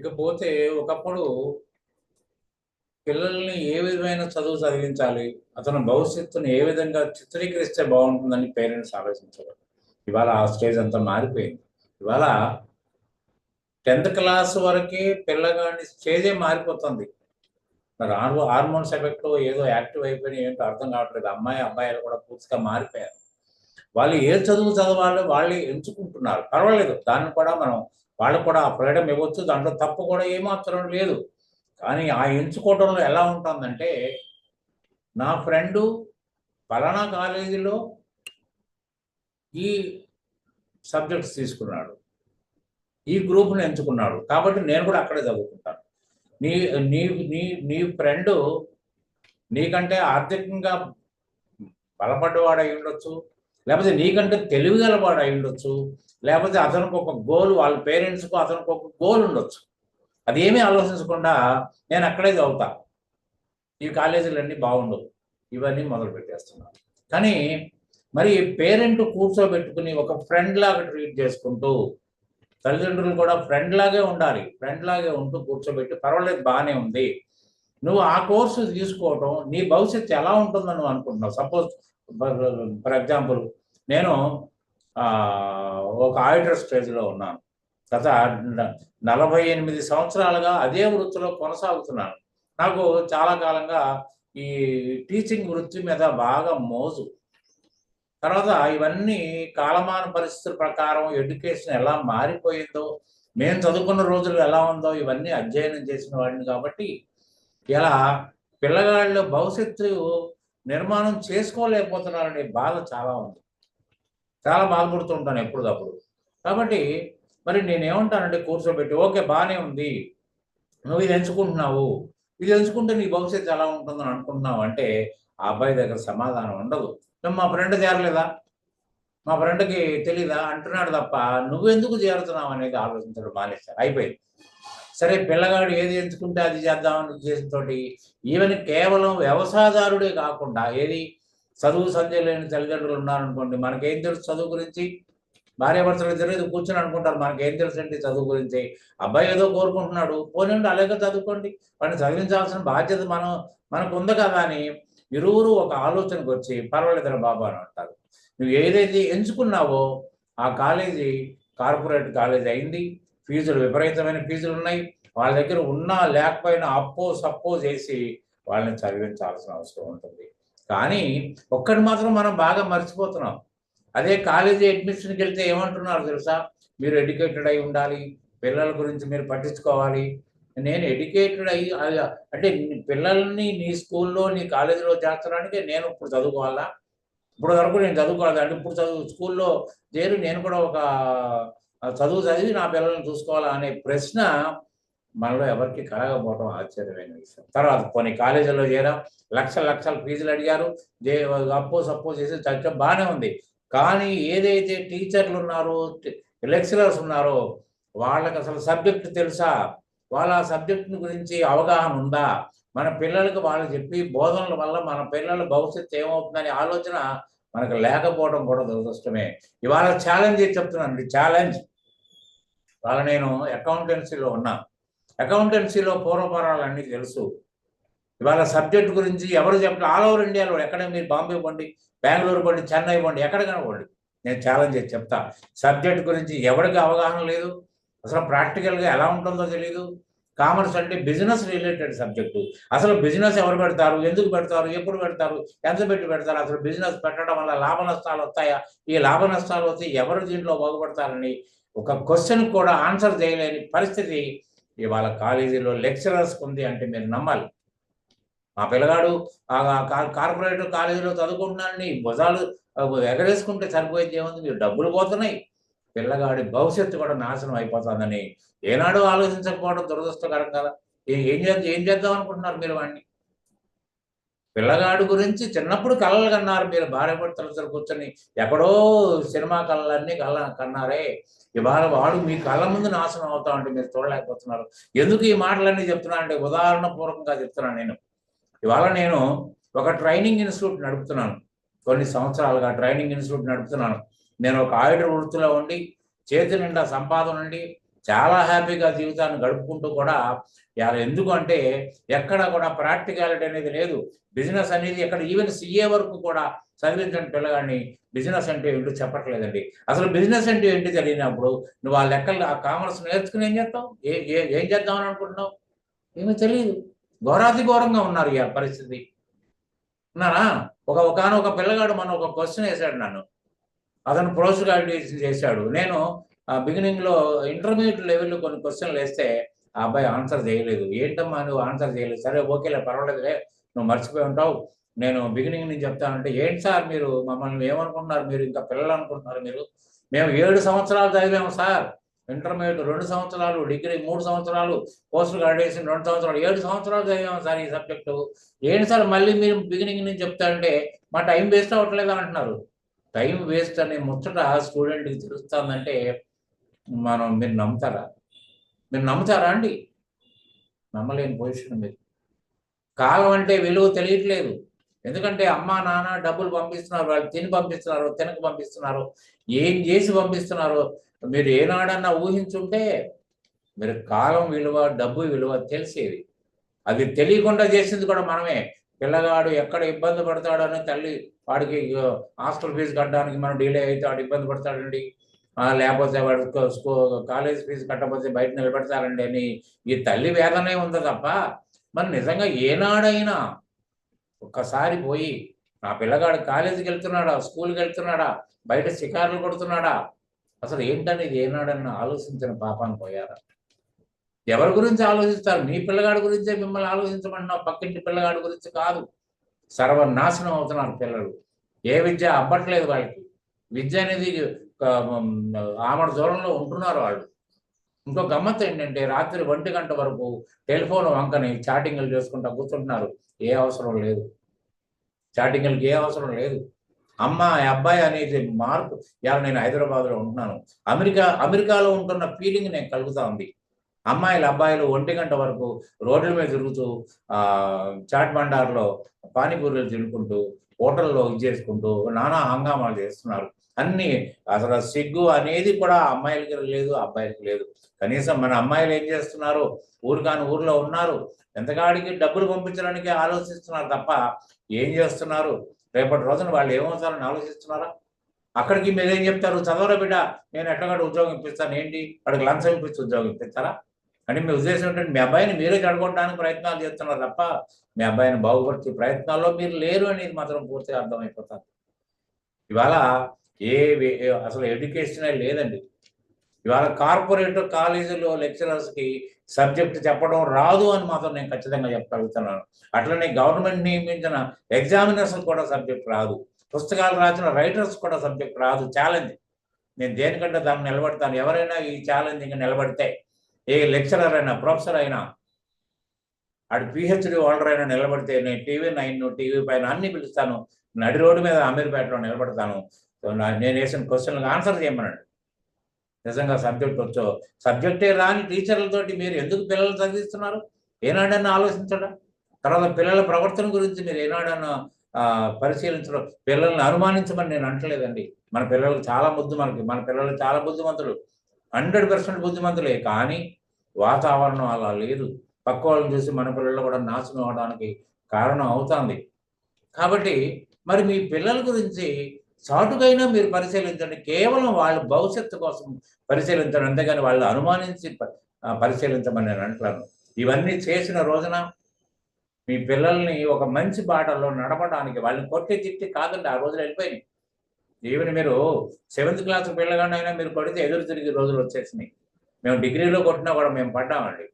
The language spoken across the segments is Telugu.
ఇకపోతే ఒకప్పుడు పిల్లల్ని ఏ విధమైన చదువు చదివించాలి అతను భవిష్యత్తును ఏ విధంగా చిత్రీకరిస్తే బాగుంటుందని పేరెంట్స్ ఆలోచించారు. ఇవాళ ఆ స్టేజ్ అంతా మారిపోయింది. ఇవాళ టెన్త్ క్లాస్ వరకే పిల్లగాడి స్టేజే మారిపోతుంది. మరి హార్మోన్స్ ఎఫెక్ట్ ఏదో యాక్టివ్ అయిపోయినాయి ఏంటో అర్థం కావట్లేదు. అమ్మాయి అబ్బాయిలు కూడా పూర్తిగా మారిపోయారు. వాళ్ళు ఏ చదువు చదవాలో వాళ్ళు ఎంచుకుంటున్నారు. పర్వాలేదు దాన్ని కూడా మనం వాళ్ళకు కూడా ఆ ఫ్రీడమ్ ఇవ్వచ్చు దాంట్లో తప్పు కూడా ఏమాత్రం లేదు. కానీ ఆ ఎంచుకోవడంలో ఎలా ఉంటుందంటే నా ఫ్రెండు పలానా కాలేజీలో ఈ సబ్జెక్ట్స్ తీసుకున్నాడు. ఈ గ్రూప్ను ఎంచుకున్నాడు. కాబట్టి నేను కూడా అక్కడే చదువుకుంటాను. నీ నీ నీ నీ ఫ్రెండ్ నీకంటే ఆర్థికంగా బలపడ్డవాడు ఉండొచ్చు లేకపోతే నీకంటే తెలివిగలవాడు అయి ఉండొచ్చు. లేకపోతే అతనికి ఒక గోల్ వాళ్ళ పేరెంట్స్కు అతనికి ఒక గోల్ ఉండొచ్చు. అది ఏమీ ఆలోచించకుండా నేను అక్కడే చదువుతా. ఈ కాలేజీలన్నీ బాగుండవు. ఇవన్నీ మొదలు పెట్టేస్తున్నాను కానీ మరి పేరెంట్ కూర్చోబెట్టుకుని ఒక ఫ్రెండ్ లాగా ట్రీట్ చేసుకుంటూ తల్లిదండ్రులు కూడా ఫ్రెండ్ లాగే ఉండాలి. ఫ్రెండ్ లాగే ఉంటూ కూర్చోబెట్టి పర్వాలేదు బాగానే ఉంది. నువ్వు ఆ కోర్సు తీసుకోవటం నీ భవిష్యత్తు ఎలా ఉంటుందని నువ్వు అనుకుంటున్నావు. సపోజ్ ఫర్ ఎగ్జాంపుల్ నేను ఒక ఆడిటర్ స్టేజ్లో ఉన్నాను. గత నలభై ఎనిమిది సంవత్సరాలుగా అదే వృత్తిలో కొనసాగుతున్నాను. నాకు చాలా కాలంగా ఈ టీచింగ్ వృత్తి మీద బాగా మోజు. తర్వాత ఇవన్నీ కాలమాన పరిస్థితుల ప్రకారం ఎడ్యుకేషన్ ఎలా మారిపోయిందో మేము చదువుకున్న రోజులు ఎలా ఉందో ఇవన్నీ అధ్యయనం చేసిన వాడిని కాబట్టి ఇలా పిల్లగాళ్ళ భవిష్యత్తు నిర్మాణం చేసుకోలేకపోతున్నారనే బాధ చాలా ఉంది. చాలా బాధపడుతుంటాను ఎప్పటికప్పుడు కాబట్టి మరి నేనేమంటానంటే కూర్చోబెట్టి ఓకే బాగానే ఉంది. నువ్వు ఇది ఎంచుకుంటున్నావు. ఇది ఎంచుకుంటే నీ భవిష్యత్తు ఎలా ఉంటుందని అనుకుంటున్నావు అంటే ఆ అబ్బాయి దగ్గర సమాధానం ఉండదు. మా ఫ్రెండ్ చేరలేదా? మా ఫ్రెండ్కి తెలీదా? అంటున్నాడు తప్ప నువ్వెందుకు చేరుతున్నావు? అనేది ఆలోచించడం మానేస్తారు అయిపోయింది. సరే పిల్లగాడు ఏది ఎంచుకుంటే అది చేద్దామని ఉద్దేశంతో ఈవెన్ కేవలం వ్యవసాయదారుడే కాకుండా ఏది చదువు సంధ్య లేని తల్లిదండ్రులు ఉన్నారనుకోండి మనకేం తెలుసు చదువు గురించి? భార్యాభర్తలు ఇద్దరు ఇది కూర్చొని అనుకుంటారు మనకేం తెలుసండి చదువు గురించి? అబ్బాయి ఏదో కోరుకుంటున్నాడు పోనీ అలాగే చదువుకోండి. వాడిని చదివించాల్సిన బాధ్యత మనం మనకు ఉంది కదా అని ఇరువురు ఒక ఆలోచనకు వచ్చి పర్వాలేదురా బాబు అని అంటారు. నువ్వు ఏదైతే ఎంచుకున్నావో ఆ కాలేజీ కార్పొరేట్ కాలేజీ అయింది. ఫీజులు విపరీతమైన ఫీజులు ఉన్నాయి. వాళ్ళ దగ్గర ఉన్నా లేకపోయినా అప్పో సపోజ్ చేసి వాళ్ళని చదివించాల్సిన అవసరం ఉంటుంది. కానీ ఒక్కటి మాత్రం మనం బాగా మర్చిపోతున్నాం. అదే కాలేజీ అడ్మిషన్కి వెళ్తే ఏమంటున్నారు తెలుసా? మీరు ఎడ్యుకేటెడ్ అయి ఉండాలి. పిల్లల గురించి మీరు పట్టించుకోవాలి. నేను ఎడ్యుకేటెడ్ అయ్యి అంటే పిల్లల్ని నీ స్కూల్లో నీ కాలేజీలో చేర్చడానికి నేను ఇప్పుడు చదువుకోవాలా? ఇప్పుడు వరకు నేను చదువుకోవాలి అంటే ఇప్పుడు చదువు స్కూల్లో చేరి నేను కూడా ఒక చదువు చదివి నా పిల్లల్ని చూసుకోవాలా అనే ప్రశ్న మనలో ఎవరికి కలగకపోవడం ఆశ్చర్యమైన విషయం. తర్వాత కొన్ని కాలేజీలో చేయడం లక్షల లక్షల ఫీజులు అడిగారు అప్పో సప్పో చేసి చచ్చ బాగానే ఉంది. కానీ ఏదైతే టీచర్లు ఉన్నారో లెక్చరర్స్ ఉన్నారో వాళ్ళకి అసలు సబ్జెక్ట్ తెలుసా? వాళ్ళ ఆ సబ్జెక్ట్ గురించి అవగాహన ఉందా? మన పిల్లలకు వాళ్ళు చెప్పి బోధనల వల్ల మన పిల్లల భవిష్యత్తు ఏమవుతుందనే ఆలోచన మనకు లేకపోవడం కూడా దురదృష్టమే. ఇవాళ ఛాలెంజ్ చెప్తున్నాను ఛాలెంజ్ వాళ్ళ నేను అకౌంటెన్సీలో ఉన్నా. అకౌంటెన్సీలో పూర్వపరాలు అన్నీ తెలుసు. ఇవాళ సబ్జెక్ట్ గురించి ఎవరు చెప్పాలి ఆల్ ఓవర్ ఇండియాలో ఎక్కడ మీరు బాంబే పండి బెంగళూరు పండి చెన్నై పండి ఎక్కడికైనా కనపండి నేను ఛాలెంజ్ చేసి చెప్తా. సబ్జెక్ట్ గురించి ఎవరికి అవగాహన లేదు. అసలు ప్రాక్టికల్గా ఎలా ఉంటుందో తెలియదు కామర్స్ అంటే బిజినెస్ రిలేటెడ్ సబ్జెక్టు. అసలు బిజినెస్ ఎవరు పెడతారు? ఎందుకు పెడతారు? ఎప్పుడు పెడతారు? ఎంత పెట్టి పెడతారు? అసలు బిజినెస్ పెట్టడం వల్ల లాభ నష్టాలు వస్తాయా? ఈ లాభ నష్టాలు వస్తే ఎవరు దీంట్లో బాగుపడతారని ఒక క్వశ్చన్ కూడా ఆన్సర్ చేయలేని పరిస్థితి ఇవాళ కాలేజీలో లెక్చరర్స్ ఉంది అంటే మీరు నమ్మాలి. మా పిల్లగాడు కార్పొరేటర్ కార్పొరేట్ కాలేజీలో చదువుకుంటున్నానని భుజాలు ఎగరేసుకుంటే సరిపోయేది ఏముంది? మీరు డబ్బులు పోతున్నాయి. పిల్లగాడి భవిష్యత్తు కూడా నాశనం అయిపోతుందని ఏనాడు ఆలోచించకపోవడం దురదృష్టకరం కదా. ఏం చేద్దాం ఏం చేద్దాం అనుకుంటున్నారు మీరు వాడిని? పిల్లగాడు గురించి చిన్నప్పుడు కళలు కన్నారు మీరు భార్య భర్తలతో కూర్చొని. ఎక్కడో సినిమా కళలన్నీ కళ్ళ కన్నారే. ఇవాళ వాడు మీ కళ్ళ ముందు నాశనం అవుతా ఉంటే మీరు చూడలేకపోతున్నారు. ఎందుకు ఈ మాటలన్నీ చెప్తున్నా అంటే ఉదాహరణ పూర్వకంగా చెప్తున్నాను నేను. ఇవాళ నేను ఒక ట్రైనింగ్ ఇన్స్టిట్యూట్ నడుపుతున్నాను. కొన్ని సంవత్సరాలుగా ట్రైనింగ్ ఇన్స్టిట్యూట్ నడుపుతున్నాను. నేను ఒక ఆడిటర్ వృత్తిలో ఉండి చేతి నిండా సంపాదన ఉండి చాలా హ్యాపీగా జీవితాన్ని గడుపుకుంటూ కూడా ఇవాళ ఎందుకంటే ఎక్కడ కూడా ప్రాక్టికాలిటీ అనేది లేదు. బిజినెస్ అనేది ఎక్కడ ఈవెన్ సీఏ వరకు కూడా చదివించండి పిల్లగాడిని బిజినెస్ అంటే ఏంటో చెప్పట్లేదండి. అసలు బిజినెస్ అంటే ఏంటి తెలియనప్పుడు నువ్వు ఆ లెక్కలు ఆ కామర్స్ నేర్చుకుని ఏం చేస్తావు? ఏ ఏ- ఏం చేద్దామని అనుకుంటున్నావు? ఏమీ తెలియదు. ఘోరాతి ఘోరంగా ఉన్నారు ఈ పరిస్థితి. ఉన్నారా? ఒక ఒకనొక పిల్లగాడు మన ఒక క్వశ్చన్ వేశాడు నన్ను. అతను పోస్ట్ గ్రాడ్యుయేషన్ చేశాడు. నేను బిగినింగ్లో ఇంటర్మీడియట్ లెవెల్లో కొన్ని క్వశ్చన్లు వేస్తే ఆ అబ్బాయి ఆన్సర్ చేయలేదు. ఏంటమ్మా నువ్వు ఆన్సర్ చేయలేదు? సరే ఓకేలే పర్వాలేదులే నువ్వు మర్చిపోయి ఉంటావు. నేను బిగినింగ్ నుంచి చెప్తానంటే ఏంటి సార్ మీరు మమ్మల్ని ఏమనుకుంటున్నారు? మీరు ఇంకా పిల్లలు అనుకుంటున్నారు మీరు? మేము ఏడు సంవత్సరాలు చదివాము సార్. ఇంటర్మీడియట్ రెండు సంవత్సరాలు డిగ్రీ మూడు సంవత్సరాలు పోస్ట్ గ్రాడ్యుయేషన్ రెండు సంవత్సరాలు ఏడు సంవత్సరాలు చదివాము సార్ ఈ సబ్జెక్టు ఏంటి సార్ మళ్ళీ మీరు బిగినింగ్ నుంచి చెప్తారంటే మా టైం వేస్ట్ అవ్వట్లేదు అంటున్నారు. టైం వేస్ట్ అనే ముచ్చట స్టూడెంట్కి తెలుస్తుందంటే మనం మీరు నమ్ముతారా? మీరు నమ్ముతారా అండి? నమ్మలేని పొజిషన్ మీరు. కాలం అంటే విలువ తెలియట్లేదు. ఎందుకంటే అమ్మా నాన్న డబ్బులు పంపిస్తున్నారు వాళ్ళు తిని పంపిస్తున్నారు తినక పంపిస్తున్నారు ఏం చేసి పంపిస్తున్నారు? మీరు ఏనాడన్నా ఊహించుంటే మీరు కాలం విలువ డబ్బు విలువ తెలిసేది. అది తెలియకుండా చేసింది కూడా మనమే. పిల్లగాడు ఎక్కడ ఇబ్బంది పడతాడని తల్లి వాడికి హాస్టల్ ఫీజు కట్టడానికి మనం డిలే అయితే వాడు ఇబ్బంది పడతాడండి. లేకపోతే వాడు స్కూ- కాలేజ్ ఫీజు కట్టకపోతే బయట నిలబెడతారండి అని ఈ తల్లి వేదనే ఉంది తప్ప మరి నిజంగా ఏనాడైనా ఒక్కసారి పోయి నా పిల్లగాడు కాలేజీకి వెళ్తున్నాడా స్కూల్కి వెళ్తున్నాడా బయట షికారులు కొడుతున్నాడా? అసలు ఏంటనేది ఏనాడని ఆలోచించిన పాపాన్ని పోయారా? ఎవరి గురించి ఆలోచిస్తారు? మీ పిల్లగాడి గురించే మిమ్మల్ని ఆలోచించమన్నావు పక్కింటి పిల్లగాడి గురించి కాదు. సర్వనాశనం అవుతున్నారు పిల్లలు. ఏ విద్య అవ్వట్లేదు వాళ్ళకి. విద్య అనేది ఆమడ దూరంలో ఉంటున్నారు వాళ్ళు. ఇంకో గమ్మత్తు ఏంటంటే రాత్రి ఒంటి గంట వరకు టెలిఫోన్ వంకని చాటింగ్లు చేసుకుంటా కూర్చుంటున్నారు. ఏ అవసరం లేదు. చాటింగ్లకి ఏ అవసరం లేదు. అమ్మ అబ్బాయి అనేది మార్పు. ఇవాళ నేను హైదరాబాద్లో ఉంటున్నాను. అమెరికా అమెరికాలో ఉంటున్న ఫీలింగ్ నేను కలుగుతా ఉంది. అమ్మాయిలు అబ్బాయిలు ఒంటి గంట వరకు రోడ్ల మీద తిరుగుతూ ఆ చాట్ బండార్లో పానీపూరీలు తినుకుంటూ హోటల్లో ఇది చేసుకుంటూ నానా హంగామాలు చేస్తున్నారు. అన్ని అసలు సిగ్గు అనేది కూడా అమ్మాయిలకి లేదు అబ్బాయిలకి లేదు. కనీసం మన అమ్మాయిలు ఏం చేస్తున్నారు? ఊరికాని ఊర్లో ఉన్నారు. ఎంతకాడికి డబ్బులు పంపించడానికి ఆలోచిస్తున్నారు తప్ప ఏం చేస్తున్నారు? రేపటి రోజున వాళ్ళు ఏమవుతారని ఆలోచిస్తున్నారా? అక్కడికి మీరు ఏం చెప్తారు? చదవరా బిడ్డ నేను ఎట్టగాడు ఉద్యోగం ఇప్పిస్తాను. ఏంటి? వాడికి లంచం ఇప్పించి ఉద్యోగం ఇప్పిస్తారా? అంటే మీ ఉద్దేశం ఏంటంటే మీ అబ్బాయిని మీరే చెడగొట్టడానికి ప్రయత్నాలు చేస్తున్నారు తప్ప మీ అబ్బాయిని బాగుపరిచే ప్రయత్నాల్లో మీరు లేరు అనేది మాత్రం పూర్తిగా అర్థమైపోతుంది. ఇవాళ ఏ అసలు ఎడ్యుకేషనే లేదండి. ఇవాళ కార్పొరేట్ కాలేజీలో లెక్చరర్స్కి సబ్జెక్ట్ చెప్పడం రాదు అని మాత్రం నేను ఖచ్చితంగా చెప్పగలుగుతున్నాను. అట్లనే గవర్నమెంట్ నియమించిన ఎగ్జామినర్స్ కూడా సబ్జెక్ట్ రాదు. పుస్తకాలు రాసిన రైటర్స్ కూడా సబ్జెక్ట్ రాదు. ఛాలెంజ్. నేను దేనికంటే దాన్ని నిలబడతాను? ఎవరైనా ఈ ఛాలెంజ్ ఇంకా నిలబడితే ఏ లెక్చరర్ అయినా ప్రొఫెసర్ అయినా అటు పిహెచ్డి హోల్డర్ అయినా నిలబడితే నేను టీవీ నైన్ టీవీ పైన అన్ని పిలుస్తాను. నడి రోడ్డు మీద అమీర్పేటలో నిలబడతాను. నేను వేసిన క్వశ్చన్లకు ఆన్సర్ చేయమనండి నిజంగా సబ్జెక్ట్ వచ్చో సబ్జెక్టే రాని టీచర్లతోటి మీరు ఎందుకు పిల్లలు చదివిస్తున్నారు? ఏనాడన్నా ఆలోచించడం? తర్వాత పిల్లల ప్రవర్తన గురించి మీరు ఏనాడన్నా పరిశీలించడం పిల్లల్ని అనుమానించమని నేను అంటలేదండి. మన పిల్లలు చాలా బుద్ధి మనకి మన పిల్లలు చాలా బుద్ధిమంతులు. హండ్రెడ్ పర్సెంట్ బుద్ధిమంతులే కానీ వాతావరణం అలా లేదు. పక్క వాళ్ళని చూసి మన పిల్లలు కూడా నాశనం అవడానికి కారణం అవుతుంది. కాబట్టి మరి మీ పిల్లల గురించి చాటుకైనా మీరు పరిశీలించండి. కేవలం వాళ్ళ భవిష్యత్తు కోసం పరిశీలించండి. అంతేగాని వాళ్ళు అనుమానించి ప- పరిశీలించమని నేను అంటున్నాను. ఇవన్నీ చేసిన రోజున మీ పిల్లల్ని ఒక మంచి బాటలో నడపడానికి వాళ్ళని కొట్టి తిట్టి కాదండి. ఆ రోజులు వెళ్ళిపోయినాయి. ఈవెన్ మీరు సెవెంత్ క్లాస్ పిల్లగానైనా మీరు పడితే ఎదురు తిరిగి రోజులు వచ్చేసినాయి. మేము డిగ్రీలో కొట్టినా కూడా మేము పడ్డామండి.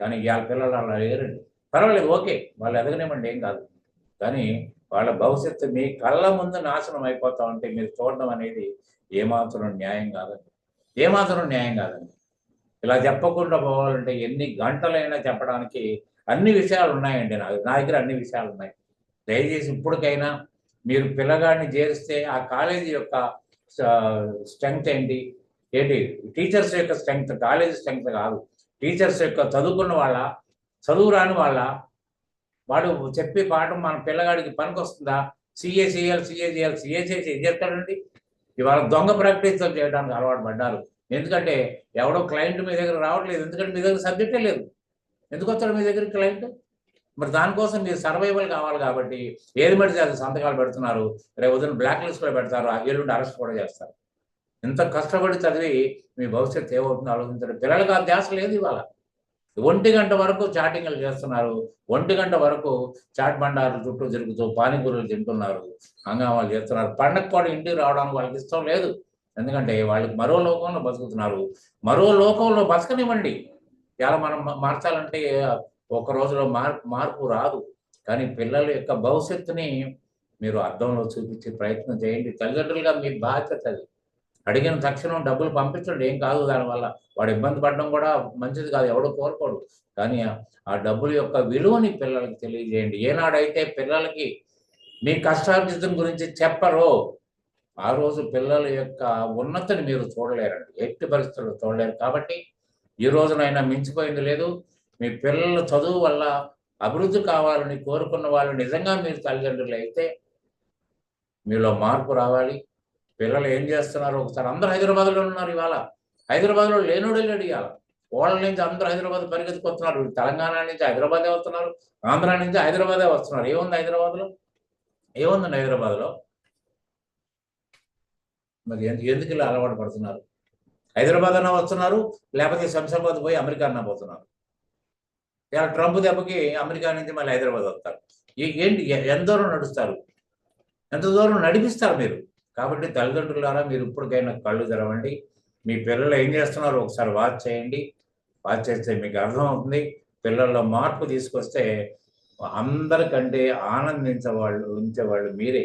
కానీ ఇవాళ పిల్లలు అలా లేరండి. పర్వాలేదు ఓకే వాళ్ళు ఎదగనివ్వండి ఏం కాదు. కానీ వాళ్ళ భవిష్యత్తు మీ కళ్ళ ముందు నాశనం అయిపోతా ఉంటే మీరు చూడడం అనేది ఏమాత్రం న్యాయం కాదండి. ఏమాత్రం న్యాయం కాదండి. ఇలా చెప్పకుండా పోవాలంటే ఎన్ని గంటలైనా చెప్పడానికి అన్ని విషయాలు ఉన్నాయండి. నా దగ్గర అన్ని విషయాలు ఉన్నాయి. దయచేసి ఇప్పటికైనా మీరు పిల్లగాడిని చేరిస్తే ఆ కాలేజీ యొక్క స్ట్రెంగ్త్ ఏంటి? ఏంటి? టీచర్స్ యొక్క స్ట్రెంగ్త్ కాలేజీ స్ట్రెంగ్త్ కాదు. టీచర్స్ యొక్క చదువుకున్న వాళ్ళ చదువు రాని వాళ్ళ వాడు చెప్పే పాఠం మన పిల్లగాడికి పనికి వస్తుందా సిఏ చేయాలి సిఏ చేయాలి సిఏ చేసి ఏం చేస్తాడండి? ఇవాళ దొంగ ప్రాక్టీస్ చేయడానికి అలవాటు పడ్డారు. ఎందుకంటే ఎవడో క్లయింట్ మీ దగ్గర రావట్లేదు. ఎందుకంటే మీ దగ్గర సబ్జెక్టే లేదు. ఎందుకు వస్తాడు మీ దగ్గర క్లయింట్? మరి దానికోసం మీరు సర్వైవల్ కావాలి కాబట్టి ఏది పడితే సంతకాలు పెడుతున్నారు. రేపు ఉదయం బ్లాక్ లిస్ట్లో పెడతారు. ఆ ఎల్లుండి అరెస్ట్ కూడా చేస్తారు. ఇంత కష్టపడి చదివి మీ భవిష్యత్తు ఏమవుతుందో ఆలోచించడం పిల్లలకు ఆ ధ్యాస లేదు ఇవాళ. ఒంటి గంట వరకు చాటింగ్లు చేస్తున్నారు. ఒంటి గంట వరకు చాట్ బండారుల చుట్టూ తిరుగుతూ పానీపూరులు తింటున్నారు. హంగామాలు చేస్తున్నారు. పండగ కూడా ఇంటికి రావడానికి వాళ్ళకి ఇష్టం లేదు. ఎందుకంటే వాళ్ళకి మరో లోకంలో బతుకుతున్నారు. మరో లోకంలో బతకనివ్వండి. ఎలా మనం మార్చాలంటే ఒక రోజులో మార్పు మార్పు రాదు. కానీ పిల్లల యొక్క భవిష్యత్తుని మీరు అర్థంలో చూపించే ప్రయత్నం చేయండి. తల్లిదండ్రులుగా మీ బాధ్యత అది. అడిగిన తక్షణం డబ్బులు పంపించండి ఏం కాదు దానివల్ల వాడు ఇబ్బంది పడడం కూడా మంచిది కాదు ఎవడో కోరుకోడు. కానీ ఆ- ఆ డబ్బుల యొక్క విలువని పిల్లలకి తెలియజేయండి. ఏనాడైతే పిల్లలకి మీ కష్టార్జితం గురించి చెప్పరో ఆ రోజు పిల్లల యొక్క ఉన్నతిని మీరు చూడలేరండి. ఎట్టి పరిస్థితుల్లో చూడలేరు. కాబట్టి ఈ రోజునైనా మించిపోయింది లేదు. మీ పిల్లల చదువు వల్ల అభివృద్ధి కావాలని కోరుకున్న వాళ్ళు నిజంగా మీరు తల్లిదండ్రులు అయితే మీలో మార్పు రావాలి. పిల్లలు ఏం చేస్తున్నారు? ఒకసారి అందరూ హైదరాబాద్లో ఉన్నారు ఇవాళ. హైదరాబాద్లో లేనుడే లేడు ఇవాళ. వాళ్ళ నుంచి అందరూ హైదరాబాద్ పరిగెత్తుకొస్తున్నారు తెలంగాణ నుంచి హైదరాబాదే వస్తున్నారు. ఆంధ్ర నుంచి హైదరాబాదే వస్తున్నారు. ఏముంది హైదరాబాద్లో? ఏముందండి హైదరాబాద్లో? మరి ఎందుకు ఎందుకు ఇలా అలవాటు పడుతున్నారు? హైదరాబాద్ అన్న వస్తున్నారు లేకపోతే శంషాబాద్ పోయి అమెరికా అన్న పోతున్నారు? ఇలా ట్రంప్ దెబ్బకి అమెరికా నుంచి మళ్ళీ హైదరాబాద్ వస్తారు. ఏంటి? ఎంత దూరం నడుస్తారు? ఎంత దూరం నడిపిస్తారు మీరు? కాబట్టి తల్లిదండ్రులారా మీరు ఇప్పటికైనా కళ్ళు తెరవండి. మీ పిల్లలు ఏం చేస్తున్నారో ఒకసారి వాచ్ చేయండి. వాచ్ చేస్తే మీకు అర్థమవుతుంది. పిల్లల్లో మార్పు తీసుకొస్తే అందరికంటే ఆనందించేవాళ్ళు ఉంచేవాళ్ళు మీరే.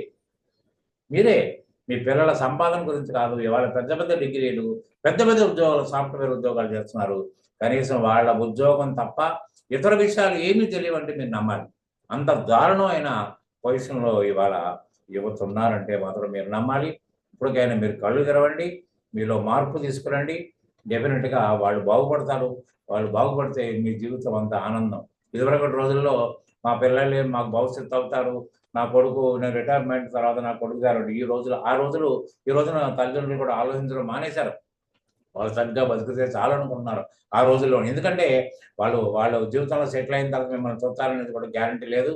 మీరే. మీ పిల్లల సంపాదన గురించి కాదు. ఇవాళ పెద్ద పెద్ద డిగ్రీలు పెద్ద పెద్ద ఉద్యోగాలు సాఫ్ట్వేర్ ఉద్యోగాలు చేస్తున్నారు. కనీసం వాళ్ళ ఉద్యోగం తప్ప ఇతర విషయాలు ఏమీ తెలియవంటే మీరు నమ్మాలి. అంత దారుణమైన పొజిషన్లో ఇవాళ యువత ఉన్నారంటే మాత్రం మీరు నమ్మాలి. ఇప్పటికైనా మీరు కళ్ళు తెరవండి మీలో మార్పు తీసుకురండి. డెఫినెట్గా వాళ్ళు బాగుపడతారు. వాళ్ళు బాగుపడితే మీ జీవితం అంత ఆనందం. ఇదివరకటి రోజుల్లో మా పిల్లలే మాకు భవిష్యత్తు అవుతారు నా కొడుకు నేను రిటైర్మెంట్ తర్వాత నా కొడుకు గారు ఈ రోజులు ఆ రోజులు ఈ రోజున తల్లిదండ్రులు కూడా ఆలోచించడం మానేశారు. వాళ్ళు సరిగ్గా బతికితే చాలనుకుంటున్నారు ఆ రోజుల్లో. ఎందుకంటే వాళ్ళు వాళ్ళ జీవితంలో సెటిల్ అయిన తర్వాత మిమ్మల్ని చూస్తారనేది కూడా గ్యారంటీ లేదు.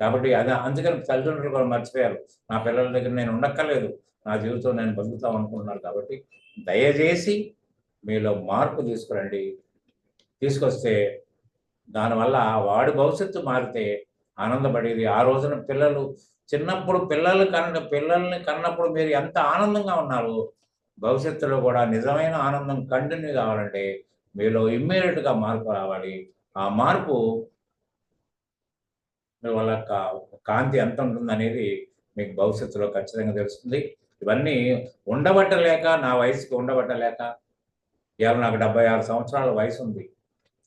కాబట్టి అది అందుకని తల్లిదండ్రులు కూడా మర్చిపోయారు. నా పిల్లల దగ్గర నేను ఉండక్కర్లేదు. నా జీవితం నేను బతుకుతాం అనుకుంటున్నారు కాబట్టి దయచేసి మీలో మార్పు తీసుకురండి. తీసుకొస్తే దానివల్ల వాడి భవిష్యత్తు మారితే ఆనందపడేది. ఆ రోజున పిల్లలు చిన్నప్పుడు పిల్లలు కన్న పిల్లల్ని కన్నప్పుడు మీరు ఎంత ఆనందంగా ఉన్నారు. భవిష్యత్తులో కూడా నిజమైన ఆనందం కంటిన్యూ కావాలంటే మీలో ఇమ్మీడియట్గా మార్పు రావాలి. ఆ మార్పు మీ వాళ్ళ కా- కాంతి ఎంత ఉంటుందనేది మీకు భవిష్యత్తులో ఖచ్చితంగా తెలుస్తుంది. ఇవన్నీ ఉండబట్టలేక నా వయసుకి ఉండబట్టలేక ఇవాళ నాకు డెబ్బై ఆరు సంవత్సరాల వయసు ఉంది.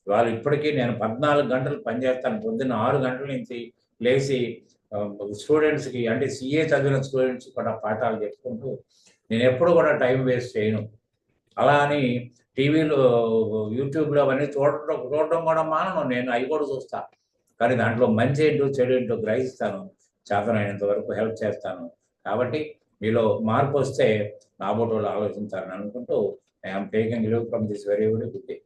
ఇవాళ ఇప్పటికీ నేను పద్నాలుగు గంటలు పనిచేస్తాను పొద్దున్న ఆరు గంటల నుంచి లేచి స్టూడెంట్స్కి అంటే సిఏ చదివిన స్టూడెంట్స్ కూడా పాఠాలు చెప్పుకుంటూ నేను ఎప్పుడు కూడా టైం వేస్ట్ చేయను. అలా అని టీవీలో యూట్యూబ్లో అవన్నీ చూడటం చూడటం కూడా మానను. నేను అవి కూడా చూస్తా. కానీ దాంట్లో మంచి ఏంటో చెడు ఏంటో గ్రహిస్తాను. చేతనైనంత వరకు హెల్ప్ చేస్తాను. కాబట్టి మీలో మార్పు వస్తే నాబోటోళ్ళు ఆలోచించాలని అనుకుంటూ I'm taking leave from this very very good day.